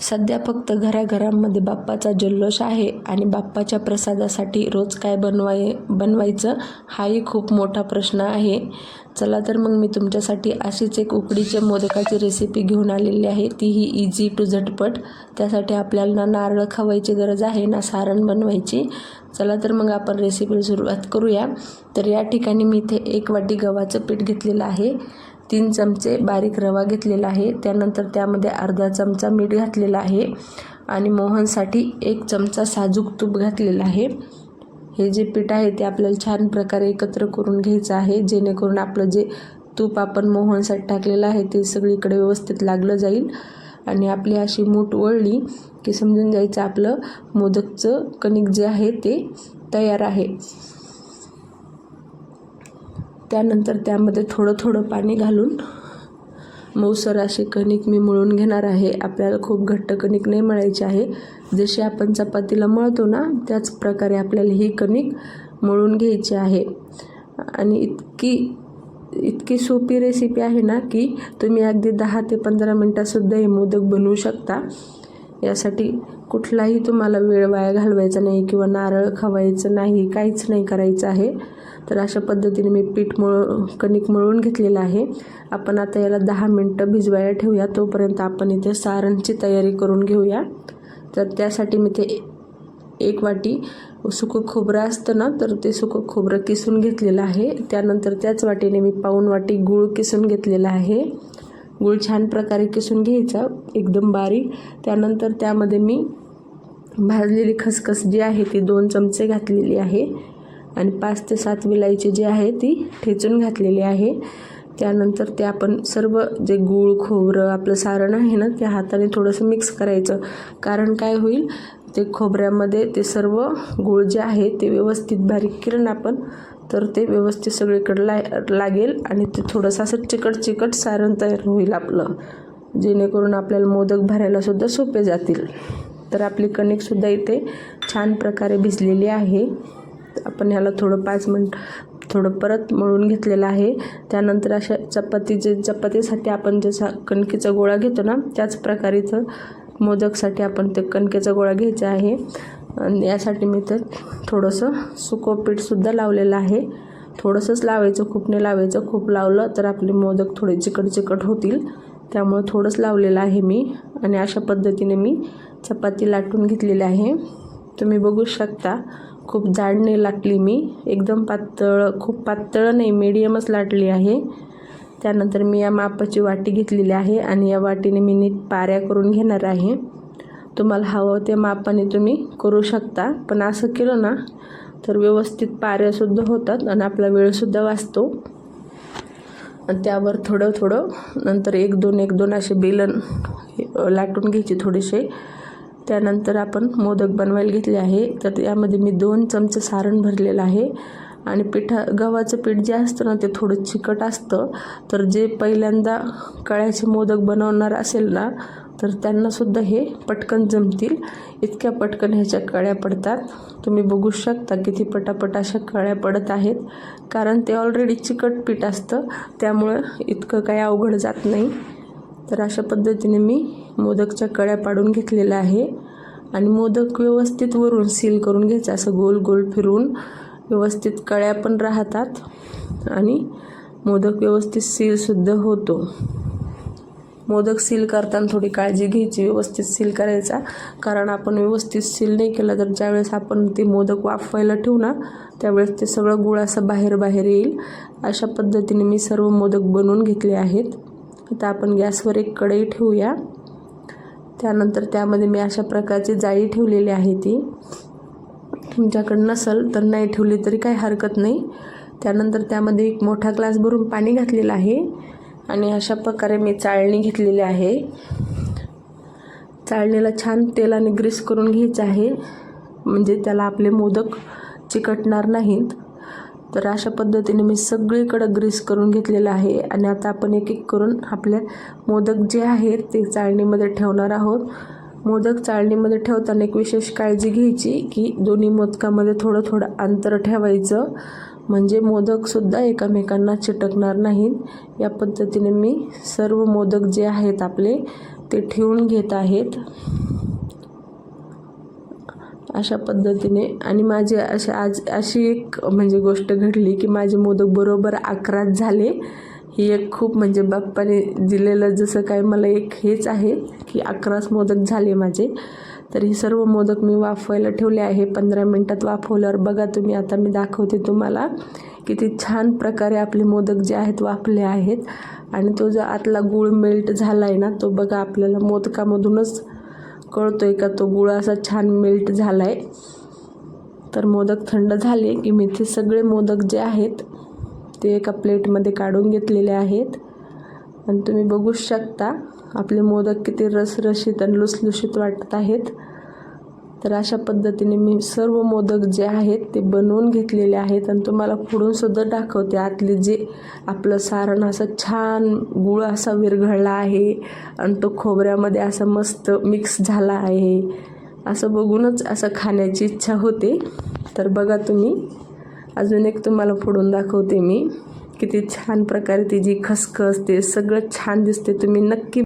सध्या फक्त घराघरांमध्ये बाप्पाचा जल्लोष आहे आणि बाप्पाच्या प्रसादासाठी रोज काय बनवाय बनवायचं हाही खूप मोठा प्रश्न आहे. चला तर मग मी तुमच्यासाठी अशीच एक उकडीच्या मोदकाची रेसिपी घेऊन आलेली आहे. तीही इझी टू झटपट. त्यासाठी आपल्याला ना नारळ खवायची गरज आहे ना सारण बनवायची. चला तर मग आपण रेसिपीला सुरुवात करूया. तर या ठिकाणी मी इथे एक वाटी गव्हाचं पीठ घेतलेलं आहे. तीन चमचे बारीक रवा घेतलेला आहे. त्यानंतर त्यामध्ये अर्धा चमचा मीठ घातलेला आहे आणि मोहनसाठी एक चमचा साजूक तूप घातलेला आहे. हे जे पीठ आहे ते आपल्याला छान प्रकारे एकत्र करून घ्यायचं आहे. जेणेकरून आपलं जे तूप आपण मोहनसाठी टाकलेलं आहे ते सगळीकडे व्यवस्थित लागलं जाईल आणि आपली अशी मूठ वळली की समजून जायचं आपलं मोदकचं कणिक जे आहे ते तयार आहे. त्यानंतर त्यामध्ये थोडं थोडं पाणी घालून मऊसर अशी कणिक मी मळून घेणार आहे. आपल्याला खूप घट्ट कणिक नाही मळायची आहे. जशी आपण चपातीला मळतो ना त्याच प्रकारे आपल्याला ही कणिक मळून घ्यायची आहे. आणि इतकी इतकी सोपी रेसिपी आहे ना की तुम्ही अगदी दहा ते पंधरा मिनटातसुद्धा हे मोदक बनवू शकता. यासाठी कुठलाही तुम्हाला वेळ वाया घालवायचा नाही किंवा नारळ खवायचं नाही काहीच नाही करायचं आहे. तर अशा पद्धतीने मी पीठ मळ कणिक मळून घेतलेलं आहे. आपण आता याला दहा मिनटं भिजवायला ठेवूया. तोपर्यंत आपण इथे सारणची तयारी करून घेऊया. तर त्यासाठी मी ते एक वाटी सुकं खोबरं असतं ना तर ते सुकं खोबरं किसून घेतलेलं आहे. त्यानंतर त्याच वाटीने मी पाऊन वाटी गूळ किसून घेतलेला आहे. गूळ छान प्रकारे किसून घ्यायचा एकदम बारीक. त्यानंतर त्यामध्ये मी भाजलेली खसखस जी आहे ती दोन चमचे घातलेली आहे आणि पाच ते सात विलायची जी आहे ती ठेचून घातलेली आहे. त्यानंतर ते आपण सर्व जे गूळ खोबरं आपलं सारण आहे ना त्या हाताने थोडंसं मिक्स करायचं. कारण काय होईल ते खोबऱ्यामध्ये ते सर्व गूळ जे आहे ते व्यवस्थित बारीक किरण आपण तर ते व्यवस्थित सगळीकडे ला लागेल आणि ते थोडंसं असं चिकट चिकट सारण तयार होईल आपलं. जेणेकरून आपल्याला मोदक भरायलासुद्धा सोपे जातील. तर आपली कणिकसुद्धा इथे छान प्रकारे भिजलेली आहे. आपण ह्याला थोडं पाच मिनट थोडं परत मळून घेतलेलं आहे. त्यानंतर अशा चपातीचे चपातीसाठी आपण जसा कणकेचा गोळा घेतो ना त्याच प्रकारे इथं मोदकसाठी आपण ते कणकेचा गोळा घ्यायचा आहे. यासाठी मी तर थोडंसं सुकं पीठसुद्धा लावलेलं आहे. थोडंसंच लावायचं खूप नाही लावायचं खूप लावलं तर आपले मोदक थोडे चिकट चिकट होतील. त्यामुळं थोडंच लावलेलं आहे मी आणि अशा पद्धतीने मी चपाती लाटून घेतलेली आहे. तुम्ही बघू शकता खूप जाड नाही लाटली मी. एकदम पातळ खूप पातळ नाही मीडियमच लाटली आहे. त्यानंतर मी या मापाची वाटी घेतलेली आहे आणि या वाटीने मी नीट पाऱ्या करून घेणार आहे. तुम्हाला हवं ते मापाने तुम्ही करू शकता. पण असं केलं ना तर व्यवस्थित पाऱ्यासुद्धा होतात आणि आपला वेळसुद्धा वाचतो. आणि त्यावर थोडं थोडं नंतर एक दोन एक दोन असे बेलन लाटून घ्यायचे थोडेसे. त्यानंतर आपण मोदक बनवायला घेतले आहे. तर यामध्ये मी दोन चमचे सारण भरलेलं आहे. आणि पिठा गव्हाचं पीठ जे असतं ना ते थोडं चिकट असतं. तर जे पहिल्यांदा कळ्याचे मोदक बनवणार असेल ना तर त्यांनासुद्धा हे पटकन जमतील. इतक्या पटकन ह्याच्या कळ्या पडतात. तुम्ही बघू शकता किती पटापट अशा कळ्या पडत आहेत. कारण ते ऑलरेडी चिकट पीठ असतं. त्यामुळं इतकं काही अवघड जात नाही. तर अशा पद्धतीने मी मोदकच्या कळ्या पाडून घेतलेल्या आहे. आणि मोदक व्यवस्थित वरून सील करून घ्यायचं. असं गोल गोल फिरून व्यवस्थित कळ्या पण राहतात. आणि मोदक व्यवस्थित सीलसुद्धा होतो. मोदक सील करताना थोडी काळजी घ्यायची व्यवस्थित सील करायचा. कारण आपण व्यवस्थित सील नाही केलं तर ज्यावेळेस आपण ते मोदक वाफवायला ठेवू ना त्यावेळेस ते सगळं गुळ असं बाहेर बाहेर येईल. अशा पद्धतीने मी सर्व मोदक बनवून घेतले आहेत. आता आपण गॅसवर एक कढई ठेवूया. त्यानंतर त्यामध्ये मी अशा प्रकारची जाळी ठेवलेली आहे ती. तुमच्याकडं नसेल तर नाही ठेवली तरी काही हरकत नाही. त्यानंतर त्यामध्ये एक मोठा ग्लास भरून पाणी घातलेलं आहे. आणि अशा प्रकारे मी चाळणी घेतलेली आहे. चाळणीला छान तेलाने ग्रीस करून घ्यायचं आहे. म्हणजे त्याला आपले मोदक चिकटणार नाहीत. तर अशा पद्धतीने मी सगळीकडं ग्रीस करून घेतलेलं आहे. आणि आता आपण एक एक करून आपल्या मोदक जे आहेत ते चाळणीमध्ये ठेवणार आहोत. मोदक चाळणीमध्ये ठेवताना एक विशेष काळजी घ्यायची की दोन्ही मोदकामध्ये थोडं थोडं अंतर ठेवायचं. म्हणजे मोदकसुद्धा एकमेकांना चिटकणार नाहीत. या पद्धतीने मी सर्व मोदक जे आहेत आपले ते ठेवून घेत आहेत. अशा पद्धतीने आणि माझे अशा आज अशी एक म्हणजे गोष्ट घडली की माझे मोदक बरोबर अकराच झाले. ही एक खूप म्हणजे बाप्पाने दिलेलं जसं काय मला एक हेच आहे की अकराच मोदक झाले माझे. तर हे सर्व मोदक मी वाफवायला ठेवले आहे. पंधरा मिनटात वाफवल्यावर बघा तुम्ही आता मी दाखवते तुम्हाला किती छान प्रकारे आपले मोदक जे आहेत वाफले आहेत. आणि तो जो आतला गूळ मेल्ट झाला आहे ना तो बघा आपल्याला मोदकामधूनच कळतो आहे का? तो गुळ असा छान मेल्ट झाला आहे तर मोदक थंड झाले की मी ते सगळे मोदक जे आहेत ते एका प्लेटमध्ये काढून घेतलेले आहेत. आणि तुम्ही बघू शकता. आपले मोदक किती रसरशीत आणि लुसलुशीत वाटत आहेत. तर अशा पद्धतीने मी सर्व मोदक जे आहेत ते बनवून घेतलेले आहेत आणि तुम्हाला पुढून सुद्धा दाखवते आतले जे आपलं सारण असं छान गुळ असा विरघळला आहे आणि तो खोबऱ्यामध्ये असा मस्त मिक्स झाला आहे. असं बघूनच असं खाण्याची इच्छा होते. तर बघा तुम्ही अजून एक तुम्हाला फोडून दाखवते मी. किती छान प्रकारे ती जी खसखस ते सगळं छान दिसते. तुम्ही नक्की